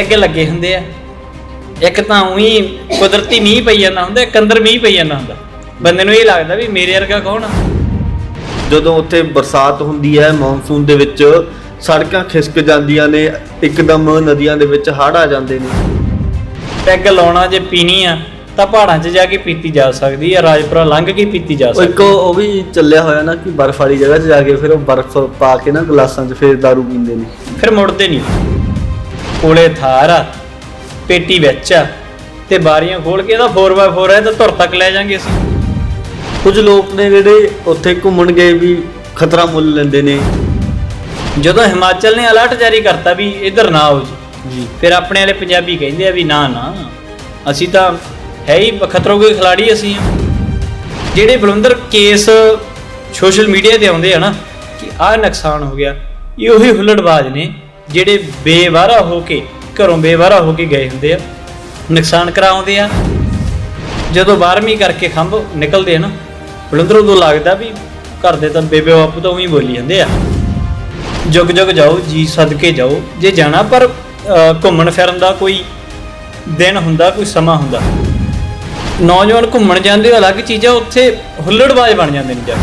Peg ਲੱਗੇ ਹੁੰਦੇ ਆ। ਇੱਕ ਤਾਂ ਉਹੀ ਕੁਦਰਤੀ ਮੀਂਹ ਪਈ ਜਾਂਦਾ ਹੁੰਦਾ ਇੱਕ ਅੰਦਰ ਮੀਂਹ ਪਈ ਜਾਂਦਾ ਹੁੰਦਾ। ਬੰਦੇ ਨੂੰ ਇਹ ਲੱਗਦਾ ਵੀ ਮੇਰੇ ਵਰਗਾ ਕੌਣ ਆ? ਜਦੋਂ ਉੱਥੇ ਬਰਸਾਤ ਹੁੰਦੀ ਹੈ ਮੌਨਸੂਨ ਦੇ ਵਿੱਚ ਸੜਕਾਂ ਖਿਸਕ ਜਾਂਦੀਆਂ ਨੇ ਇੱਕਦਮ ਨਦੀਆਂ ਦੇ ਵਿੱਚ ਹੜ੍ਹ ਆ ਜਾਂਦੇ ਨੇ। ਪੈਗ ਲਾਉਣਾ ਜੇ ਪੀਣੀ ਆ ਤਾਂ ਪਹਾੜਾਂ 'ਚ ਜਾ ਕੇ ਪੀਤੀ ਜਾ ਸਕਦੀ ਆ ਰਾਜਪੁਰਾ ਲੰਘ ਕੇ ਪੀਤੀ ਜਾ ਸਕਦੀ ਇੱਕ ਉਹ ਵੀ ਚੱਲਿਆ ਹੋਇਆ ਨਾ ਕਿ ਬਰਫ਼ ਵਾਲੀ ਜਗ੍ਹਾ 'ਚ ਜਾ ਕੇ ਫਿਰ ਉਹ ਬਰਫ਼ ਪਾ ਕੇ ਨਾ ਗਲਾਸਾਂ 'ਚ ਫਿਰ ਦਾਰੂ ਪੀਂਦੇ ਨੇ। ਫਿਰ ਮੁੜਦੇ ਨਹੀਂ। ਕੋਲੇ ਥਾਰ ਆ ਪੇਟੀ ਵਿੱਚ ਆ ਤੇ ਬਾਰੀਆਂ ਖੋਲ ਕੇ ਇਹਦਾ 4x4 ਹੈ ਤਾਂ ਧੁਰ ਤੱਕ ਲੈ ਜਾਾਂਗੇ ਅਸੀਂ। ਕੁਝ ਲੋਕ ਨੇ ਜਿਹੜੇ ਉੱਥੇ ਘੁੰਮਣ ਗਏ ਵੀ ਖਤਰਾ ਮੁੱਲ ਲੈਂਦੇ ਨੇ। ਜਦੋਂ ਹਿਮਾਚਲ ਨੇ ਅਲਰਟ ਜਾਰੀ ਕਰਤਾ ਵੀ ਇਧਰ ਨਾ ਆਓ ਜੀ ਫਿਰ ਆਪਣੇ ਵਾਲੇ ਪੰਜਾਬੀ ਕਹਿੰਦੇ ਆ ਵੀ ਨਾ ਨਾ ਅਸੀਂ ਤਾਂ ਹੈ ਹੀ ਖਤਰੋਂ ਕੋਈ ਖਿਲਾੜੀ ਅਸੀਂ ਆ। ਜਿਹੜੇ ਬਲਵੰਦਰ ਕੇਸ ਸੋਸ਼ਲ ਮੀਡੀਆ ਤੇ ਆਉਂਦੇ ਆ ਨਾ ਕਿ ਆਹ ਨੁਕਸਾਨ ਹੋ ਗਿਆ ਇਹ ਉਹੀ ਹੁੱਲੜਬਾਜ਼ ਨੇ ਜਿਹੜੇ ਬੇਵਾਰਾ ਹੋ ਕੇ, ਘਰੋਂ ਬੇਵਾਰਾ ਹੋ ਕੇ ਗਏ ਹੁੰਦੇ ਆ, ਨੁਕਸਾਨ ਕਰਾਉਂਦੇ ਆ। ਜਦੋਂ 12ਵੀਂ ਕਰਕੇ ਖੰਭ ਨਿਕਲਦੇ ਆ ਨਾ ਬਲਵੰਦਰ ਉਦੋਂ ਲੱਗਦਾ ਵੀ ਘਰ ਦੇ ਤਾਂ ਬੇਬੇ ਬਾਪੂ ਤਾਂ ਉਹੀ ਬੋਲੀ ਜਾਂਦੇ ਆ। ਜੁਗ ਜੁਗ ਜਾਓ, ਜੀ ਸਦਕੇ ਜਾਓ। ਜੇ ਜਾਣਾ ਪਰ ਘੁੰਮਣ ਫਿਰਨ ਦਾ ਕੋਈ ਦਿਨ ਹੁੰਦਾ, ਕੋਈ ਸਮਾਂ ਹੁੰਦਾ। ਨੌਜਵਾਨ ਘੁੰਮਣ ਜਾਂਦੇ, ਅਲੱਗ ਚੀਜ਼ਾਂ ਉੱਥੇ ਹੁੱਲੜਬਾਜ਼ ਬਣ ਜਾਂਦੇ ਨੇ ਜਾ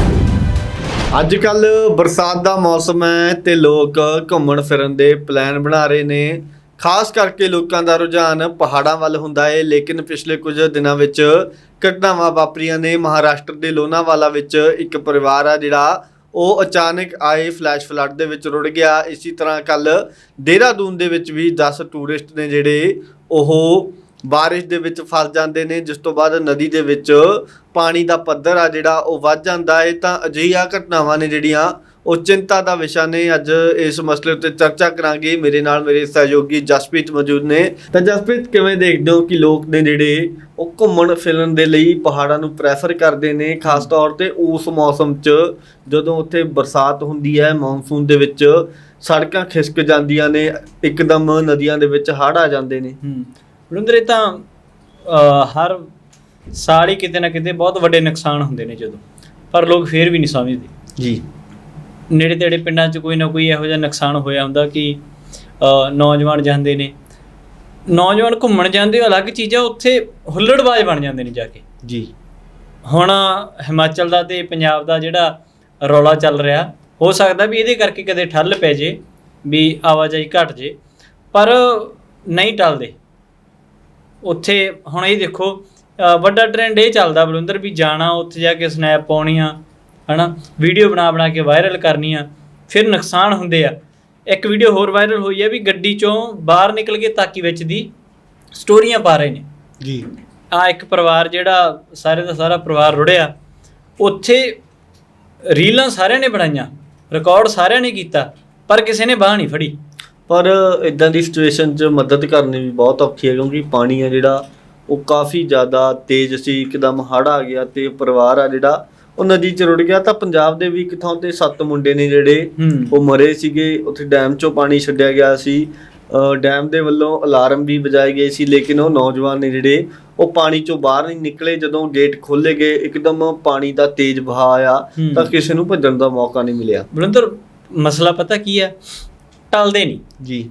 ਅੱਜ ਕੱਲ ਬਰਸਾਤ ਦਾ ਮੌਸਮ ਹੈ ਤੇ ਲੋਕ ਘੁੰਮਣ ਫਿਰਨ ਦੇ ਪਲਾਨ ਬਣਾ ਰਹੇ ਨੇ। ਖਾਸ ਕਰਕੇ ਲੋਕਾਂ ਦਾ ਰੁਝਾਨ ਪਹਾੜਾਂ ਵੱਲ ਹੁੰਦਾ ਹੈ ਲੇਕਿਨ ਪਿਛਲੇ ਕੁਝ ਦਿਨਾਂ ਵਿੱਚ ਘਟਨਾਵਾਂ ਵਾਪਰੀਆਂ ਨੇ। ਮਹਾਰਾਸ਼ਟਰ ਦੇ ਲੋਨਾਵਾਲਾ ਵਿੱਚ ਇੱਕ ਪਰਿਵਾਰ ਆ ਜਿਹੜਾ ਉਹ ਅਚਾਨਕ ਆਏ, ਫਲੈਸ਼ ਫਲੱਡ ਦੇ ਵਿੱਚ ਰੁੜ ਗਿਆ। ਇਸੇ ਤਰ੍ਹਾਂ ਕੱਲ ਦੇਹਰਾਦੂਨ ਦੇ ਵਿੱਚ ਵੀ 10 ਟੂਰਿਸਟ ਨੇ ਜਿਹੜੇ ਉਹ ਬਾਰਿਸ਼ ਦੇ ਵਿੱਚ ਫਸ ਜਾਂਦੇ ਨੇ, ਜਿਸ ਤੋਂ ਬਾਅਦ ਨਦੀ ਦੇ ਵਿੱਚ ਪਾਣੀ ਦਾ ਪੱਧਰ ਆ ਜਿਹੜਾ ਉਹ ਵੱਧ ਜਾਂਦਾ ਹੈ, ਤਾਂ ਅਜਿਹੀਆਂ ਘਟਨਾਵਾਂ ਨੇ ਜਿਹੜੀਆਂ ਉਹ ਚਿੰਤਾ ਦਾ ਵਿਸ਼ਾ ਨੇ। ਅੱਜ ਇਸ ਮਸਲੇ ਉੱਤੇ ਚਰਚਾ ਕਰਾਂਗੇ। ਮੇਰੇ ਨਾਲ ਮੇਰੇ ਸਹਿਯੋਗੀ ਜਸਪ੍ਰੀਤ ਮੌਜੂਦ ਨੇ। ਤਾਂ ਜਸਪ੍ਰੀਤ, ਕਿਵੇਂ ਦੇਖਦੇ ਹੋ ਕਿ ਲੋਕ ਨੇ ਜਿਹੜੇ ਉਹ ਘੁੰਮਣ ਫਿਰਨ ਦੇ ਲਈ ਪਹਾੜਾਂ ਨੂੰ ਪ੍ਰੈਫਰ ਕਰਦੇ ਨੇ? ਖਾਸ ਤੌਰ ਤੇ ਉਸ ਮੌਸਮ 'ਚ ਜਦੋਂ ਉੱਥੇ ਬਰਸਾਤ ਹੁੰਦੀ ਹੈ, ਮੌਨਸੂਨ ਦੇ ਵਿੱਚ ਸੜਕਾਂ ਖਿਸਕ ਜਾਂਦੀਆਂ ਨੇ, ਇੱਕਦਮ ਨਦੀਆਂ ਦੇ ਵਿੱਚ ਹੜ੍ਹ ਆ ਜਾਂਦੇ ਨੇ। ਬਲੁੰਦਰ ਇਹ ਤਾਂ ਹਰ ਸਾਲ ਹੀ ਕਿਤੇ ਨਾ ਕਿਤੇ ਬਹੁਤ ਵੱਡੇ ਨੁਕਸਾਨ ਹੁੰਦੇ ਨੇ ਜਦੋਂ। ਪਰ ਲੋਕ ਫੇਰ ਵੀ ਨਹੀਂ ਸਮਝਦੇ। ਜੀ। ਨੇੜੇ ਤੇੜੇ ਪਿੰਡਾਂ 'ਚ ਕੋਈ ਨਾ ਕੋਈ ਇਹੋ ਜਿਹਾ ਨੁਕਸਾਨ ਹੋਇਆ ਹੁੰਦਾ ਕਿ ਅ, ਨੌਜਵਾਨ ਜਾਂਦੇ ਨੇ। ਨੌਜਵਾਨ ਘੁੰਮਣ ਜਾਂਦੇ ਅਲੱਗ ਚੀਜ਼ਾਂ ਉੱਥੇ ਹੁੱਲੜਬਾਜ਼ ਬਣ ਜਾਂਦੇ ਨੇ ਜਾ ਕੇ। ਜੀ। ਹੁਣ ਹਿਮਾਚਲ ਦਾ ਤੇ ਪੰਜਾਬ ਦਾ ਜਿਹੜਾ ਰੌਲਾ ਚੱਲ ਰਿਹਾ ਹੋ ਸਕਦਾ ਵੀ ਇਹਦੇ ਕਰਕੇ ਕਦੇ ਠੱਲ ਪੈ ਜੇ ਵੀ ਆਵਾਜਾਈ ਘਟ ਜੇ ਪਰ ਨਹੀਂ ਟਲਦੇ। ਉੱਥੇ ਹੁਣ ਇਹ ਦੇਖੋ ਵੱਡਾ ਟ੍ਰੈਂਡ ਇਹ ਚੱਲਦਾ ਬਲਵਿੰਦਰ ਵੀ ਜਾਣਾ ਉੱਥੇ ਜਾ ਕੇ ਸਨੈਪ ਪਾਉਣੀਆਂ ਹਨਾ? ਵੀਡੀਓ ਬਣਾ ਬਣਾ ਕੇ ਵਾਇਰਲ ਕਰਨੀਆਂ ਫਿਰ ਨੁਕਸਾਨ ਹੁੰਦੇ ਆ। ਇੱਕ ਵੀਡੀਓ ਹੋਰ ਵਾਇਰਲ ਹੋਈ ਹੈ ਵੀ ਗੱਡੀ ਚੋਂ ਬਾਹਰ ਨਿਕਲ ਕੇ ਤਾਕੀ ਵਿੱਚ ਦੀ ਸਟੋਰੀਆਂ ਪਾ ਰਹੇ ਨੇ। ਜੀ। ਆ ਇੱਕ ਪਰਿਵਾਰ ਜਿਹੜਾ ਸਾਰੇ ਦਾ ਸਾਰਾ ਪਰਿਵਾਰ ਰੁੜਿਆ ਉੱਥੇ ਰੀਲਾਂ ਸਾਰਿਆਂ ਨੇ ਬਣਾਈਆਂ ਰਿਕਾਰਡ ਸਾਰਿਆਂ ਨੇ ਕੀਤਾ ਪਰ ਕਿਸੇ ਨੇ ਬਾਹ ਨਹੀਂ ਫੜੀ। ਪਰ ਇਦਾਂ ਦੀ ਸਿਚੁਏਸ਼ਨ 'ਚ ਮਦਦ ਕਰਨੀ ਵੀ ਬਹੁਤ ਔਖੀ ਹੈ ਕਿਉਂਕਿ ਪਾਣੀ ਆ ਜਿਹੜਾ ਉਹ ਕਾਫੀ ਜ਼ਿਆਦਾ ਤੇਜ਼ ਸੀ ਇੱਕਦਮ ਹੜ੍ਹ ਆ ਗਿਆ ਤੇ ਪਰਿਵਾਰ ਆ ਜਿਹੜਾ ਉਹ ਨਦੀ 'ਚ ਰੁੜ ਗਿਆ ਤਾਂ ਪੰਜਾਬ ਦੇ ਵੀ ਇੱਕ ਥਾਂ ਤੇ ਸੱਤ ਮੁੰਡੇ ਨੇ ਜਿਹੜੇ ਹੂੰ। ਉਹ ਮਰੇ ਸੀਗੇ ਉੱਥੇ ਡੈਮ 'ਚੋਂ ਪਾਣੀ ਛੱਡਿਆ ਗਿਆ ਸੀ। ਡੈਮ ਦੇ ਵੱਲੋਂ ਅਲਾਰਮ ਵੀ ਵਜਾਏ ਗਏ ਸੀ ਲੇਕਿਨ ਉਹ ਨੌਜਵਾਨ ਨੇ ਜਿਹੜੇ ਉਹ ਪਾਣੀ 'ਚੋਂ ਬਾਹਰ ਨਹੀਂ ਨਿਕਲੇ ਜਦੋਂ ਗੇਟ ਖੋਲੇ ਗਏ ਇੱਕਦਮ ਪਾਣੀ ਦਾ ਤੇਜ਼ ਵਹਾਅ ਹੂੰ। ਤਾਂ ਕਿਸੇ ਨੂੰ ਭੱਜਣ ਦਾ ਮੌਕਾ ਨਹੀਂ ਮਿਲਿਆ। ਬਲਵਿੰਦਰ ਮਸਲਾ ਪਤਾ ਕੀ ਹੈ? ਟਲਦੇ ਨਹੀਂ। ਜੀ।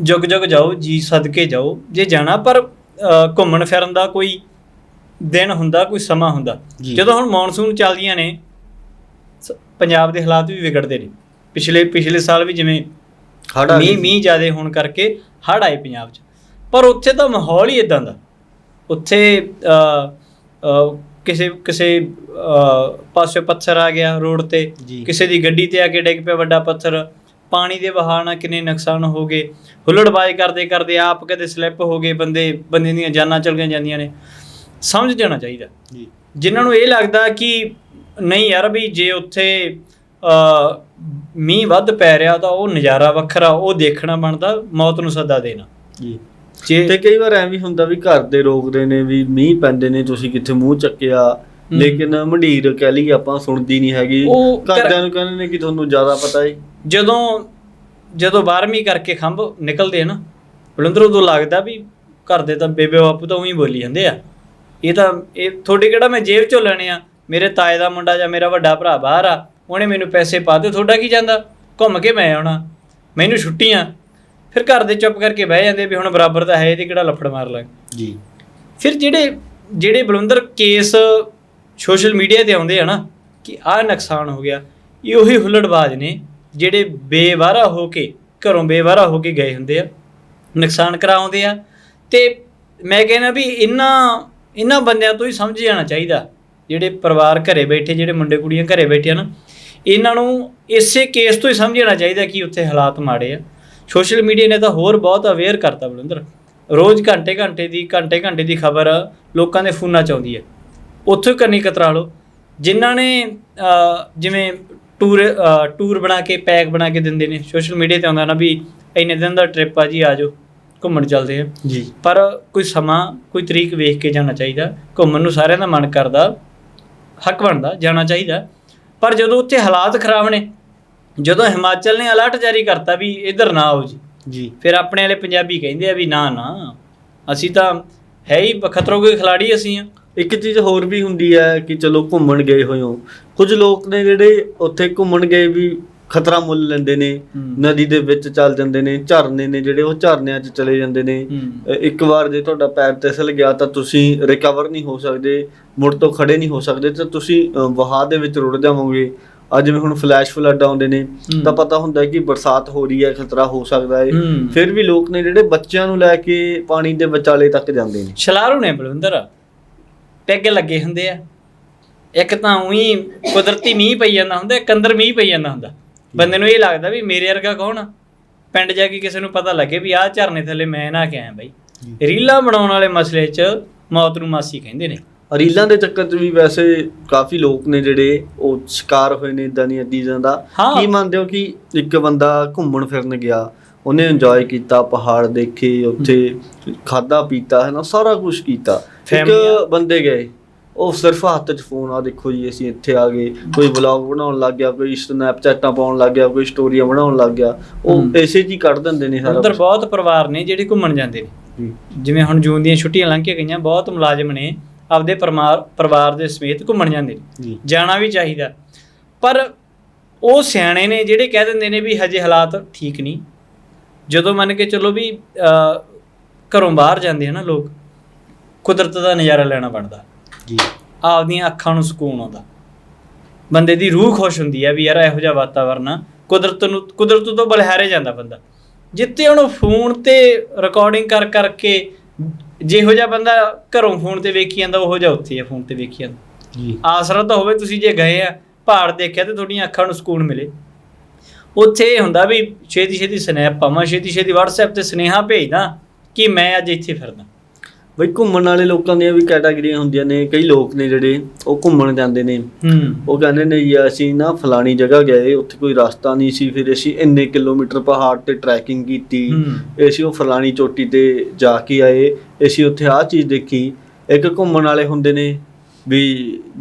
ਜੁਗ ਜੁਗ ਜਾਓ ਜੀ ਸਦਕੇ ਜਾਓ। ਜੇ ਜਾਣਾ ਪਰ ਅ, ਘੁੰਮਣ ਫਿਰਨ ਦਾ ਕੋਈ ਦਿਨ ਹੁੰਦਾ ਕੋਈ ਸਮਾਂ ਹੁੰਦਾ। ਜੀ। ਜਦੋਂ ਹੁਣ ਮੌਨਸੂਨ ਚੱਲਦੀਆਂ ਨੇ ਸ- ਪੰਜਾਬ ਦੇ ਹਾਲਾਤ ਵੀ ਵਿਗੜਦੇ ਨੇ। ਪਿਛਲੇ ਪਿਛਲੇ ਸਾਲ ਵੀ ਜਿਵੇਂ ਗਏ ਮੀਂਹ। ਮੀਂਹ ਜ਼ਿਆਦੇ ਹੋਣ ਕਰਕੇ ਹੜ੍ਹ ਆਏ ਪੰਜਾਬ 'ਚ। ਪਰ ਉੱਥੇ ਤਾਂ ਮਾਹੌਲ ਹੀ ਇਦਾਂ ਦਾ। ਉੱਥੇ ਅ, ਅ, ਕਿਸੇ ਕਿਸੇ ਅ, ਪਾਸੇ ਪੱਥਰ ਆ ਗਿਆ ਰੋਡ ਤੇ। ਜੀ। ਕਿਸੇ ਦੀ ਗੱਡੀ ਤੇ ਆ ਕੇ ਡਿੱਗ ਪਿਆ ਵੱਡਾ ਪੱਥਰ। ਪਾਣੀ ਦੇ ਵਹਾਅ ਨਾਲ ਕਿੰਨੇ ਨੁਕਸਾਨ ਹੋ ਗਏ ਹੁੱਲੜਬਾਜ਼ੀ ਕਰਦੇ ਕਰਦੇ ਆਪ ਕਦੇ ਸਲਿੱਪ ਹੋ ਗਏ ਬੰਦੇ ਬੰਦੇ ਦੀਆਂ ਜਾਨਾਂ ਚਲ ਗਈਆਂ ਜਾਂਦੀਆਂ ਨੇ। ਸਮਝ ਜਾਣਾ ਚਾਹੀਦਾ। ਜੀ। ਜਿਨ੍ਹਾਂ ਨੂੰ ਇਹ ਲੱਗਦਾ ਕਿ ਨਹੀਂ ਯਾਰ ਵੀ ਜੇ ਉੱਥੇ ਮੀਂਹ ਵੱਧ ਪੈ ਰਿਹਾ ਤਾਂ ਉਹ ਨਜ਼ਾਰਾ ਵੱਖਰਾ ਉਹ ਦੇਖਣਾ ਬਣਦਾ ਮੌਤ ਨੂੰ ਸੱਦਾ ਦੇਣਾ। ਜੀ। ਤੇ ਕਈ ਵਾਰ ਐਵੇਂ ਹੁੰਦਾ ਵੀ ਘਰ ਦੇ ਰੋਕਦੇ ਨੇ ਵੀ ਮੀਂਹ ਪੈਂਦੇ ਨੇ ਤੁਸੀਂ ਕਿੱਥੇ ਮੂੰਹ ਚੱਕਿਆ। ਲੇਕਿਨ ਮੰਡੀਰ ਕਹਿ ਲਈ ਆਪਾਂ ਸੁਣਦੀ ਨਹੀਂ ਹੈਗੀ। ਉਹ ਕਰ- ਘਰਦਿਆਂ ਨੂੰ ਕਹਿੰਦੇ ਨੇ ਕਿ ਤੁਹਾਨੂੰ ਜ਼ਿਆਦਾ ਪਤਾ ਹੈ ਜਦੋਂ ਜਦੋਂ 12ਵੀਂ ਕਰਕੇ ਖੰਭ ਨਿਕਲਦੇ ਆ ਨਾ ਬਲੰਦਰ ਉਦੋਂ ਲੱਗਦਾ ਵੀ ਘਰ ਦੇ ਤਾਂ ਬੇਬੇ ਬਾਪੂ ਤਾਂ ਉਹੀ ਬੋਲੀ ਜਾਂਦੇ ਆ। ਇਹ ਤਾਂ ਇਹ ਤੁਹਾਡੇ ਕਿਹੜਾ ਮੈਂ ਜੇਬ ਚੋਂ ਲੈਣੇ ਆ? ਮੇਰੇ ਤਾਏ ਦਾ ਮੁੰਡਾ ਜਾਂ ਮੇਰਾ ਵੱਡਾ ਭਰਾ ਬਾਹਰ ਆ ਉਹਨੇ ਮੈਨੂੰ ਪੈਸੇ ਪਾ ਦੇ ਤੁਹਾਡਾ ਕੀ ਜਾਂਦਾ? ਘੁੰਮ ਕੇ ਮੈਂ ਆਉਣਾ। ਮੈਨੂੰ ਛੁੱਟੀਆਂ। ਫਿਰ ਘਰ ਦੇ ਚੁੱਪ ਕਰਕੇ ਬਹਿ ਜਾਂਦੇ ਵੀ ਹੁਣ ਬਰਾਬਰ ਦਾ ਹੈ ਤੇ ਕਿਹੜਾ ਲੱਫੜ ਮਾਰ ਲਾਂ ਜੀ। ਫਿਰ ਜਿਹੜੇ ਜਿਹੜੇ ਬਲਵੰਦਰ ਕੇਸ ਸੋਸ਼ਲ ਮੀਡੀਆ ਤੇ ਆਉਂਦੇ ਆ ਨਾ ਕਿ ਆਹ ਨੁਕਸਾਨ ਹੋ ਗਿਆ। ਇਹ ਉਹੀ ਹੁੱਲੜਬਾਜ਼ ਨੇ ਜਿਹੜੇ ਬੇਵਾਰਾ ਹੋ ਕੇ, ਘਰੋਂ ਬੇਵਾਰਾ ਹੋ ਕੇ ਗਏ ਹੁੰਦੇ ਆ। ਨੁਕਸਾਨ ਕਰਾਉਂਦੇ ਆ। ਤੇ ਮੈਂ ਕਹਿੰਦਾ ਵੀ ਇਹਨਾਂ ਇਹਨਾਂ ਬੰਦਿਆਂ ਤੋਂ ਹੀ ਸਮਝ ਜਾਣਾ ਚਾਹੀਦਾ। ਜਿਹੜੇ ਪਰਿਵਾਰ ਘਰੇ ਬੈਠੇ, ਜਿਹੜੇ ਮੁੰਡੇ ਕੁੜੀਆਂ ਘਰੇ ਬੈਠੇ ਆ ਨਾ, ਇਹਨਾਂ ਨੂੰ ਇਸੇ ਕੇਸ ਤੋਂ ਹੀ ਸਮਝ ਜਾਣਾ ਚਾਹੀਦਾ ਕਿ ਉੱਥੇ ਹਾਲਾਤ ਮਾੜੇ ਆ। ਸੋਸ਼ਲ ਮੀਡੀਆ ਨੇ ਤਾਂ ਹੋਰ ਬਹੁਤ ਅਵੇਅਰ ਕਰਤਾ ਬਲਿੰਦਰ ਰੋਜ਼ ਘੰਟੇ ਘੰਟੇ ਦੀ, ਘੰਟੇ ਘੰਟੇ ਦੀ ਖਬਰ ਲੋਕਾਂ ਦੇ ਫੋਨਾਂ 'ਚ ਆਉਂਦੀ ਹੈ ਉੱਥੋਂ ਹੀ ਕਰਨੀ ਕਤਰਾ ਲਓ। ਜਿਨ੍ਹਾਂ ਨੇ ਜਿਵੇਂ ਟੂਰ ਟੂਰ ਬਣਾ ਕੇ ਪੈਕ ਬਣਾ ਕੇ ਦਿੰਦੇ ਨੇ ਸੋਸ਼ਲ ਮੀਡੀਆ ਤੇ ਆਉਂਦਾ ਨਾ ਵੀ ਇੰਨੇ ਦਿਨ ਦਾ ਟ੍ਰਿਪ ਆ ਜੀ ਆ ਜਾਓ ਘੁੰਮਣ ਚੱਲਦੇ ਆ। ਜੀ। ਪਰ ਕੋਈ ਸਮਾਂ ਕੋਈ ਤਰੀਕ ਵੇਖ ਕੇ ਜਾਣਾ ਚਾਹੀਦਾ। ਘੁੰਮਣ ਨੂੰ ਸਾਰਿਆਂ ਦਾ ਮਨ ਕਰਦਾ ਹੱਕ ਬਣਦਾ ਜਾਣਾ ਚਾਹੀਦਾ। ਪਰ ਜਦੋਂ ਉੱਥੇ ਹਾਲਾਤ ਖਰਾਬ ਨੇ ਜਦੋਂ ਹਿਮਾਚਲ ਨੇ ਅਲਰਟ ਜਾਰੀ ਕਰਤਾ ਵੀ ਇੱਧਰ ਨਾ ਆਓ ਜੀ ਜੀ। ਫਿਰ ਆਪਣੇ ਵਾਲੇ ਪੰਜਾਬੀ ਕਹਿੰਦੇ ਆ ਵੀ ਨਾ ਨਾ ਅਸੀਂ ਤਾਂ ਹੈ ਹੀ ਖਤਰੋਂ ਕੇ ਖਿਲਾੜੀ ਅਸੀਂ ਆ। ਇੱਕ ਚੀਜ਼ ਹੋਰ ਵੀ ਹੁੰਦੀ ਹੈ ਕਿ ਚਲੋ ਘੁੰਮਣ ਗਏ ਹੋਏ ਹੋ। ਕੁਝ ਲੋਕ ਨੇ ਜਿਹੜੇ ਉੱਥੇ ਘੁੰਮਣ ਗਏ ਵੀ ਖਤਰਾ ਮੁੱਲ ਲੈਂਦੇ ਨੇ। ਨਦੀ ਦੇ ਵਿੱਚ ਚੱਲ ਜਾਂਦੇ ਨੇ ਝਰਨੇ ਨੇ ਜਿਹੜੇ ਉਹ ਝਰਨਿਆਂ 'ਚ ਚਲੇ ਜਾਂਦੇ ਨੇ। ਇੱਕ ਵਾਰ ਜੇ ਤੁਹਾਡਾ ਪੈਰ ਫਿਸਲ ਗਿਆ ਤਾਂ ਤੁਸੀਂ ਰਿਕਵਰ ਨਹੀਂ ਹੋ ਸਕਦੇ ਮੁੜ ਤੋਂ ਖੜੇ ਨਹੀਂ ਹੋ ਸਕਦੇ ਤਾਂ ਤੁਸੀਂ ਅ, ਵਹਾਅ ਦੇ ਵਿੱਚ ਰੁੜ ਜਾਵੋਗੇ। ਅੱਜ ਜਿਵੇਂ ਹੁਣ ਫਲੈਸ਼ ਫਲੱਡ ਆਉਂਦੇ ਨੇ। ਤਾਂ ਪਤਾ ਹੁੰਦਾ ਹੈ ਕਿ ਬਰਸਾਤ ਹੋ ਰਹੀ ਹੈ ਖਤਰਾ ਹੋ ਸਕਦਾ ਹੈ। ਹੂੰ। ਫਿਰ ਵੀ ਲੋਕ ਨੇ ਜਿਹੜੇ ਬੱਚਿਆਂ ਨੂੰ ਲੈ ਕੇ ਪਾਣੀ ਦੇ ਵਿਚਾਲੇ ਤੱਕ ਜਾਂਦੇ ਨੇ। ਛਲਾਰੂ ਨੇ ਬਲਵਿੰਦਰ। ਪੈਗ ਲੱਗੇ ਹੁੰਦੇ ਆ। ਇੱਕ ਤਾਂ ਉਹੀ ਕੁਦਰਤੀ ਮੀਂਹ ਪਈ ਜਾਂਦਾ ਹੁੰਦਾ ਇੱਕ ਅੰਦਰ ਮੀਂਹ ਪਈ ਜਾਂਦਾ ਹੁੰਦਾ। ਬੰਦੇ ਨੂੰ ਇਹ ਲੱਗਦਾ ਵੀ ਮੇਰੇ ਵਰਗਾ ਕੌਣ ਆ? ਪਿੰਡ ਜਾ ਕੇ ਕਿਸੇ ਨੂੰ ਪਤਾ ਲੱਗੇ ਵੀ ਆਹ ਝਰਨੇ ਥੱਲੇ ਮੈਂ ਨਾ ਕੇ ਆਇਆ ਬਾਈ। ਰੀਲਾਂ ਬਣਾਉਣ ਵਾਲੇ ਮਸਲੇ 'ਚ ਮੌਤ ਨੂੰ ਮਾਸੀ ਕਹਿੰਦੇ ਨੇ। ਰੀਲਾਂ ਦੇ ਚੱਕਰ 'ਚ ਵੀ ਵੈਸੇ ਕਾਫੀ ਲੋਕ ਨੇ ਜਿਹੜੇ ਉਹ ਸ਼ਿਕਾਰ ਹੋਏ ਨੇ ਇਦਾਂ ਦੀਆਂ ਚੀਜ਼ਾਂ ਦਾ। ਕੀ ਮੰਨਦੇ ਹੋ ਕਿ ਇੱਕ ਬੰਦਾ ਘੁੰਮਣ ਫਿਰਨ ਗਿਆ ਉਹਨੇ ਇੰਜੋਏ ਕੀਤਾ ਪਹਾੜ ਦੇਖੇ ਉੱਥੇ ਖਾਦਾ ਪੀਤਾ ਹੈ ਨਾ ਸਾਰਾ ਕੁਝ ਕੀਤਾ। ਇੱਕ ਬੰਦੇ ਗਏ ਉਹ ਸਿਰਫ ਹੱਥ 'ਚ ਫੋਨ ਆ ਦੇਖੋ ਜੀ ਅਸੀਂ ਇੱਥੇ ਆ ਗਏ। ਕੋਈ ਵਲੌਗ ਬਣਾਉਣ ਲੱਗ ਗਿਆ ਕੋਈ ਸਨੈਪਚੈਟਾਂ ਪਾਉਣ ਲੱਗ ਗਿਆ ਕੋਈ ਸਟੋਰੀਆਂ ਬਣਾਉਣ ਲੱਗ ਗਿਆ। ਉਹ। ਐਸੇ ਹੀ ਕੱਢ ਦਿੰਦੇ ਨੇ ਸਾਰਾ ਅੰਦਰ। ਬਹੁਤ ਪਰਿਵਾਰ ਨੇ ਜਿਹੜੇ ਘੁੰਮਣ ਜਾਂਦੇ ਨੇ। ਜੀ। ਜਿਵੇਂ ਹੁਣ ਜੂਨ ਦੀਆਂ ਛੁੱਟੀਆਂ ਲੰਘ ਕੇ ਗਈਆਂ ਬਹੁਤ ਮੁਲਾਜ਼ਮ ਨੇ ਆਪਦੇ ਪਰਿਵਾਰ ਦੇ ਸਮੇਤ ਘੁੰਮਣ ਜਾਂਦੇ ਨੇ। ਜੀ। ਜਾਣਾ ਵੀ ਚਾਹੀਦਾ। ਪਰ ਉਹ ਸਿਆਣੇ ਨੇ ਜਿਹੜੇ ਕਹਿ ਦਿੰਦੇ ਨੇ ਵੀ ਹਜੇ ਹਾਲਾਤ ਠੀਕ ਨਹੀਂ। ਜਦੋਂ ਮੰਨ ਕੇ ਚੱਲੋ ਵੀ ਘਰੋਂ ਬਾਹਰ ਜਾਂਦੇ ਆ ਨਾ ਲੋਕ ਕੁਦਰਤ ਦਾ ਨਜ਼ਾਰਾ ਲੈਣਾ ਬਣਦਾ। ਜੀ। ਆਪਦੀਆਂ ਅੱਖਾਂ ਨੂੰ ਸਕੂਨ ਆਉਂਦਾ। ਬੰਦੇ ਦੀ ਰੂਹ ਖੁਸ਼ ਹੁੰਦੀ ਹੈ ਵੀ ਯਾਰ ਇਹੋ ਜਿਹਾ ਵਾਤਾਵਰਨ ਕੁਦਰਤ ਨੂੰ ਕੁਦਰਤ ਤੋਂ ਬਲਿਹਾਰੇ ਜਾਂਦਾ ਬੰਦਾ। ਜਿੱਤੇ ਹੁਣ ਫੋਨ ਤੇ ਰਿਕਾਰਡਿੰਗ ਕਰ ਕਰਕੇ ਜਿਹੋ ਜਿਹਾ ਬੰਦਾ ਘਰੋਂ ਫੋਨ ਤੇ ਵੇਖੀ ਜਾਂਦਾ ਉਹੋ ਜਿਹਾ ਉੱਥੇ ਆ ਫੋਨ ਤੇ ਵੇਖੀ ਜਾਂਦਾ। ਜੀ। ਆਸਰਾ ਤਾਂ ਹੋਵੇ ਤੁਸੀਂ ਜੇ ਗਏ ਆ ਪਹਾੜ ਦੇਖਿਆ ਤੇ ਤੁਹਾਡੀਆਂ ਅੱਖਾਂ ਨੂੰ ਸਕੂਨ ਮਿਲੇ। ਉੱਥੇ ਇਹ ਹੁੰਦਾ ਵੀ ਛੇਤੀ ਛੇਤੀ ਸਨੈਪ ਪਾਵਾਂ ਛੇਤੀ ਛੇਤੀ WhatsApp ਤੇ ਸੁਨੇਹਾ ਭੇਜਦਾ ਕਿ ਮੈਂ ਅੱਜ ਇੱਥੇ ਫਿਰਦਾ। ਬਈ ਘੁੰਮਣ ਵਾਲੇ ਲੋਕਾਂ ਦੀਆਂ ਵੀ ਕੈਟਾਗਰੀਆਂ ਹੁੰਦੀਆਂ ਨੇ ਕਈ ਲੋਕ ਨੇ ਜਿਹੜੇ ਉਹ ਘੁੰਮਣ ਜਾਂਦੇ ਨੇ। ਉਹ ਕਹਿੰਦੇ ਨੇ ਜੀ ਅਸੀਂ ਨਾ ਫਲਾਣੀ ਜਗ੍ਹਾ ਗਏ ਉੱਥੇ ਕੋਈ ਰਸਤਾ ਨਹੀਂ ਸੀ ਫਿਰ ਅਸੀਂ ਇੰਨੇ ਕਿਲੋਮੀਟਰ ਪਹਾੜ ਤੇ ਟਰੈਕਿੰਗ ਕੀਤੀ। ਅਸੀਂ ਉਹ ਫਲਾਣੀ ਚੋਟੀ ਤੇ ਜਾ ਕੇ ਆਏ ਅਸੀਂ ਉੱਥੇ ਆਹ ਚੀਜ਼ ਦੇਖੀ। ਇੱਕ ਘੁੰਮਣ ਵਾਲੇ ਹੁੰਦੇ ਨੇ ਵੀ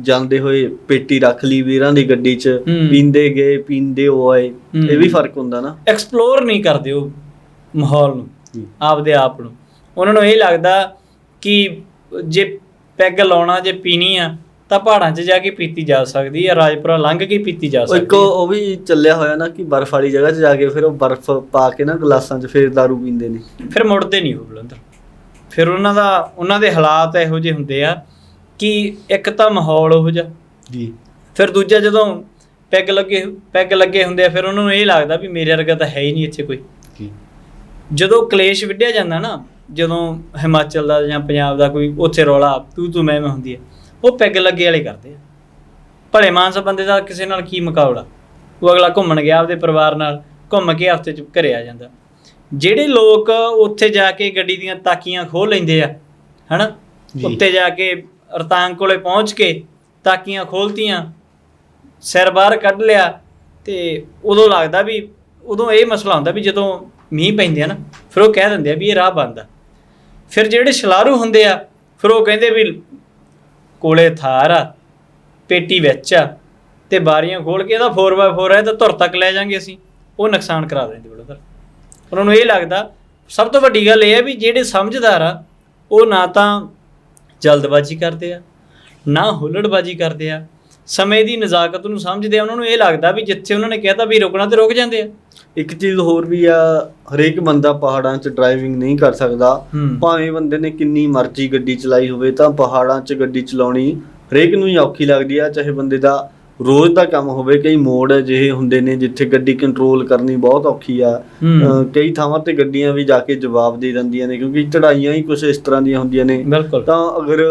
ਜਾਂਦੇ ਹੋਏ ਪੇਟੀ ਰੱਖ ਲਈ ਵੀਰਾਂ ਦੀ ਗੱਡੀ 'ਚ। ਪੀਂਦੇ ਗਏ ਪੀਂਦੇ ਉਹ ਆਏ ਹੂੰ। ਇਹ ਵੀ ਫ਼ਰਕ ਹੁੰਦਾ ਨਾ ਐਕਸਪਲੋਰ ਨਹੀਂ ਕਰਦੇ ਉਹ ਮਾਹੌਲ ਨੂੰ। ਆਪਦੇ ਆਪ ਨੂੰ ਉਹਨਾਂ ਨੂੰ ਇਹ ਲੱਗਦਾ ਕਿ ਜੇ ਪੈਗ ਲਾਉਣਾ ਜੇ ਪੀਣੀ ਆ ਤਾਂ ਪਹਾੜਾਂ 'ਚ ਜਾ ਕੇ ਪੀਤੀ ਜਾ ਸਕਦੀ ਹੈ ਰਾਜਪੁਰਾ ਲੰਘ ਕੇ ਪੀਤੀ ਜਾ ਇੱਕ ਸਕਦੀ ਹੈ ਉਹ ਵੀ ਚੱਲਿਆ ਹੋਇਆ ਨਾ ਕਿ ਬਰਫ਼ ਵਾਲੀ ਜਗ੍ਹਾ 'ਚ ਜਾ ਕੇ ਫਿਰ ਉਹ ਬਰਫ਼ ਪਾ ਕੇ ਨਾ ਗਲਾਸਾਂ 'ਚ ਫਿਰ दारू ਪੀਂਦੇ ਨੇ ਫਿਰ ਮੁੜਦੇ ਨਹੀਂ ਉਹ ਬਲੰਦਰ ਫਿਰ ਉਹਨਾਂ ਦਾ ਉਹਨਾਂ ਦੇ ਹਾਲਾਤ ਇਹੋ ਜਿਹੇ ਹੁੰਦੇ ਆ ਕਿ ਇੱਕ ਤਾਂ ਮਾਹੌਲ ਉਹੋ ਜਿਹਾ। ਜੀ। ਫਿਰ ਦੂਜਾ ਜਦੋਂ ਪੈਗ ਲੱਗੇ ਪੈਗ ਲੱਗੇ ਹੁੰਦੇ ਆ ਫਿਰ ਉਹਨਾਂ ਨੂੰ ਇਹ ਲੱਗਦਾ ਵੀ ਮੇਰੇ ਵਰਗਾ ਤਾਂ ਹੈ ਹੀ ਨਹੀਂ ਇੱਥੇ ਕੋਈ। ਜੀ। ਜਦੋਂ ਕਲੇਸ਼ ਵਿੱਢਿਆ ਜਾਂਦਾ ਨਾ ਜਦੋਂ ਹਿਮਾਚਲ ਦਾ ਜਾਂ ਪੰਜਾਬ ਦਾ ਕੋਈ ਉੱਥੇ ਰੌਲਾ ਤੂੰ ਤੂੰ ਮੈਂ ਮੈਂ ਹੁੰਦੀ ਹੈ ਉਹ ਪੈਗ ਲੱਗੇ ਵਾਲੇ ਕਰਦੇ ਆ। ਭਲੇ ਮਾਨਸ ਬੰਦੇ ਦਾ ਕਿਸੇ ਨਾਲ ਕੀ ਮੁਕਾਬਲਾ? ਉਹ ਅਗਲਾ ਘੁੰਮਣ ਗਿਆ ਆਪਦੇ ਪਰਿਵਾਰ ਨਾਲ ਘੁੰਮ ਕੇ ਹਫ਼ਤੇ ਚ ਘਰੇ ਆ ਜਾਂਦਾ। ਜਿਹੜੇ ਲੋਕ ਉੱਥੇ ਜਾ ਕੇ ਗੱਡੀ ਦੀਆਂ ਤਾਕੀਆਂ ਖੋਲ ਲੈਂਦੇ ਆ ਹਨਾ। ਉੱਤੇ ਜਾ ਕੇ ਰਤਾਂਗ ਕੋਲੇ ਪਹੁੰਚ ਕੇ ਤਾਕੀਆਂ ਖੋਲਤੀਆਂ, ਸਿਰ ਬਾਹਰ ਕੱਢ ਲਿਆ ਤੇ ਉਦੋਂ ਲੱਗਦਾ ਵੀ, ਉਦੋਂ ਇਹ ਮਸਲਾ ਹੁੰਦਾ ਵੀ ਜਦੋਂ ਮੀਂਹ ਪੈਂਦੇ ਆ ਨਾ, ਫਿਰ ਉਹ ਕਹਿ ਦਿੰਦੇ ਆ ਵੀ ਇਹ ਰਾਹ ਬੰਦ ਆ। ਫਿਰ ਜਿਹੜੇ ਸ਼ਲਾਰੂ ਹੁੰਦੇ ਆ, ਫਿਰ ਉਹ ਕਹਿੰਦੇ ਵੀ ਕੋਲੇ ਥਾਰ ਆ, ਪੇਟੀ ਵਿੱਚ ਆ, ਤੇ ਬਾਰੀਆਂ ਖੋਲ ਕੇ ਇਹਦਾ 4x4 ਹੈ ਤਾਂ ਧੁਰ ਤੱਕ ਲੈ ਜਾਾਂਗੇ ਅਸੀਂ, ਉਹ ਨੁਕਸਾਨ ਕਰਾ ਦਿੰਦੇ ਬੜਾ ਉਹਨਾਂ ਨੂੰ ਇਹ ਲੱਗਦਾ, ਸਭ ਤੋਂ ਵੱਡੀ ਗੱਲ ਇਹ ਹੈ ਵੀ ਜਿਹੜੇ ਸਮਝਦਾਰ ਆ, ਉਹ ਨਾ ਤਾਂ ਜਲਦਬਾਜ਼ੀ ਕਰਦੇ ਆ ਨਾ ਹੁੱਲੜਬਾਜ਼ੀ ਕਰਦੇ ਆ। ਸਮੇਂ ਦੀ ਨਜ਼ਾਕਤ ਨੂੰ ਸਮਝਦੇ ਆ ਉਹਨਾਂ ਨੂੰ ਇਹ ਲੱਗਦਾ ਵੀ ਜਿੱਥੇ ਉਹਨਾਂ ਨੇ ਕਹਿਤਾ ਵੀ ਰੁਕਣਾ ਤੇ ਰੁਕ ਜਾਂਦੇ ਆ। ਇੱਕ ਚੀਜ਼ ਹੋਰ ਵੀ ਆ ਹਰੇਕ ਬੰਦਾ ਪਹਾੜਾਂ 'ਚ ਡਰਾਈਵਿੰਗ ਨਹੀਂ ਕਰ ਸਕਦਾ। ਭਾਵੇਂ ਬੰਦੇ ਨੇ ਕਿੰਨੀ ਮਰਜ਼ੀ ਗੱਡੀ ਚਲਾਈ ਹੋਵੇ ਤਾਂ ਪਹਾੜਾਂ 'ਚ ਗੱਡੀ ਚਲਾਉਣੀ ਹਰੇਕ ਨੂੰ ਹੀ ਔਖੀ ਲੱਗਦੀ ਆ ਚਾਹੇ ਬੰਦੇ ਦਾ ਰੋਜ਼ ਦਾ ਕੰਮ ਹੋਵੇ ਕਈ ਮੋੜ ਅਜਿਹੇ ਹੁੰਦੇ ਨੇ ਜਿੱਥੇ ਗੱਡੀ ਕੰਟਰੋਲ ਕਰਨੀ ਬਹੁਤ ਔਖੀ ਆ। ਕਈ ਥਾਵਾਂ ਤੇ ਗੱਡੀਆਂ ਵੀ ਜਾ ਕੇ ਜਵਾਬ ਦੇ ਦਿੰਦੀਆਂ ਨੇ ਕਿਉਂਕਿ ਚੜਾਈਆਂ ਹੀ ਕੁਝ ਇਸ ਤਰ੍ਹਾਂ ਦੀਆਂ ਹੁੰਦੀਆਂ ਨੇ। ਤਾਂ ਅਗਰ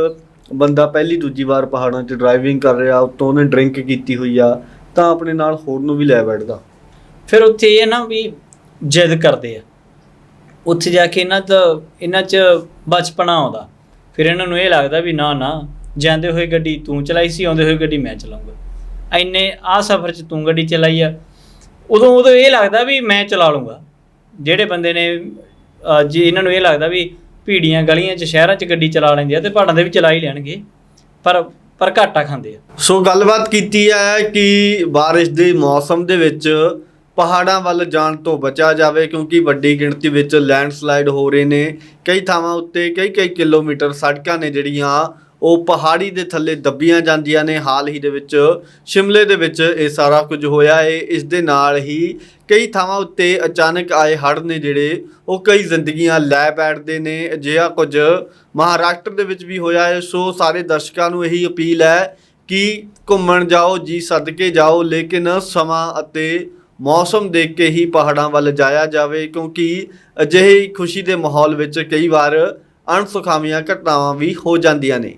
ਬੰਦਾ ਪਹਿਲੀ ਦੂਜੀ ਵਾਰ ਪਹਾੜਾਂ 'ਚ ਡਰਾਈਵਿੰਗ ਕਰ ਰਿਹਾ ਉਤੋਂ ਉਹਨੇ ਡਰਿੰਕ ਕੀਤੀ ਹੋਈ ਆ ਤਾਂ ਆਪਣੇ ਨਾਲ ਹੋਰ ਨੂੰ ਵੀ ਲੈ ਬੈਠਦਾ। ਫਿਰ ਉੱਥੇ ਇਹ ਨਾ ਵੀ ਜਿੱਦ ਕਰਦੇ ਆ। ਉੱਥੇ ਜਾ ਕੇ ਇਹਨਾਂ ਦਾ ਇਹਨਾਂ 'ਚ ਬਚਪਨਾ ਆਉਂਦਾ। ਫਿਰ ਇਹਨਾਂ ਨੂੰ ਇਹ ਲੱਗਦਾ ਵੀ ਨਾ ਨਾ ਜਾਂਦੇ ਹੋਏ ਗੱਡੀ ਤੂੰ ਚਲਾਈ ਸੀ ਆਉਂਦੇ ਹੋਏ ਗੱਡੀ ਮੈਂ ਚਲਾਉਂਗਾ ਐਨੇ ਆ ਸਫ਼ਰ 'ਚ ਤੂੰ ਗੱਡੀ ਚਲਾਈ ਆ ਉਦੋਂ ਉਦੋਂ ਇਹ ਲੱਗਦਾ ਵੀ ਮੈਂ ਚਲਾ ਲੂੰਗਾ। ਜਿਹੜੇ ਬੰਦੇ ਨੇ ਅਹ, ਜੇ ਇਹਨਾਂ ਨੂੰ ਇਹ ਲੱਗਦਾ ਵੀ ਭੀੜੀਆਂ ਗਲੀਆਂ 'ਚ ਸ਼ਹਿਰਾਂ 'ਚ ਗੱਡੀ ਚਲਾ ਲੈਂਦੇ ਆ ਤੇ ਪਹਾੜਾਂ ਦੇ ਵੀ ਚਲਾ ਹੀ ਲੈਣਗੇ ਪਰ ਪਰ ਘਾਟਾ ਖਾਂਦੇ ਆ। ਸੋ ਗੱਲਬਾਤ ਕੀਤੀ ਹੈ ਕਿ ਬਾਰਿਸ਼ ਦੇ ਮੌਸਮ ਦੇ ਵਿੱਚ ਪਹਾੜਾਂ ਵੱਲ ਜਾਣ ਤੋਂ ਬਚਿਆ ਜਾਵੇ ਕਿਉਂਕਿ ਵੱਡੀ ਗਿਣਤੀ ਵਿੱਚ ਲੈਂਡਸਲਾਈਡ ਹੋ ਰਹੇ ਨੇ। ਕਈ ਥਾਵਾਂ ਉੱਤੇ ਕਈ ਕਈ ਕਿਲੋਮੀਟਰ ਸੜਕਾਂ ਨੇ ਜਿਹੜੀਆਂ ਉਹ ਪਹਾੜੀ ਦੇ ਥੱਲੇ ਦੱਬੀਆਂ ਜਾਂਦੀਆਂ ਨੇ। ਹਾਲ ਹੀ ਦੇ ਵਿੱਚ ਸ਼ਿਮਲੇ ਦੇ ਵਿੱਚ ਇਹ ਸਾਰਾ ਕੁਝ ਹੋਇਆ ਹੈ। ਇਸ ਦੇ ਨਾਲ ਹੀ ਕਈ ਥਾਵਾਂ ਉੱਤੇ ਅਚਾਨਕ ਆਏ ਹੜ੍ਹ ਨੇ ਜਿਹੜੇ, ਉਹ ਕਈ ਜ਼ਿੰਦਗੀਆਂ ਲੈ ਬੈਠਦੇ ਨੇ। ਅਜਿਹਾ ਕੁਝ ਮਹਾਰਾਸ਼ਟਰ ਦੇ ਵਿੱਚ ਵੀ ਹੋਇਆ ਹੈ। ਸੋ ਸਾਰੇ ਦਰਸ਼ਕਾਂ ਨੂੰ ਇਹੀ ਅਪੀਲ ਹੈ ਕਿ ਘੁੰਮਣ ਜਾਓ, ਜੀ ਸਦਕੇ ਜਾਓ, ਲੇਕਿਨ ਸਮਾਂ ਅਤੇ ਮੌਸਮ ਦੇਖ ਕੇ ਹੀ ਪਹਾੜਾਂ ਵੱਲ ਜਾਇਆ ਜਾਵੇ, ਕਿਉਂਕਿ ਅਜਿਹੇ ਖੁਸ਼ੀ ਦੇ ਮਾਹੌਲ ਵਿੱਚ ਕਈ ਵਾਰ ਅਣਸੁਖਾਵੀਆਂ ਘਟਨਾਵਾਂ ਵੀ ਹੋ ਜਾਂਦੀਆਂ ਨੇ।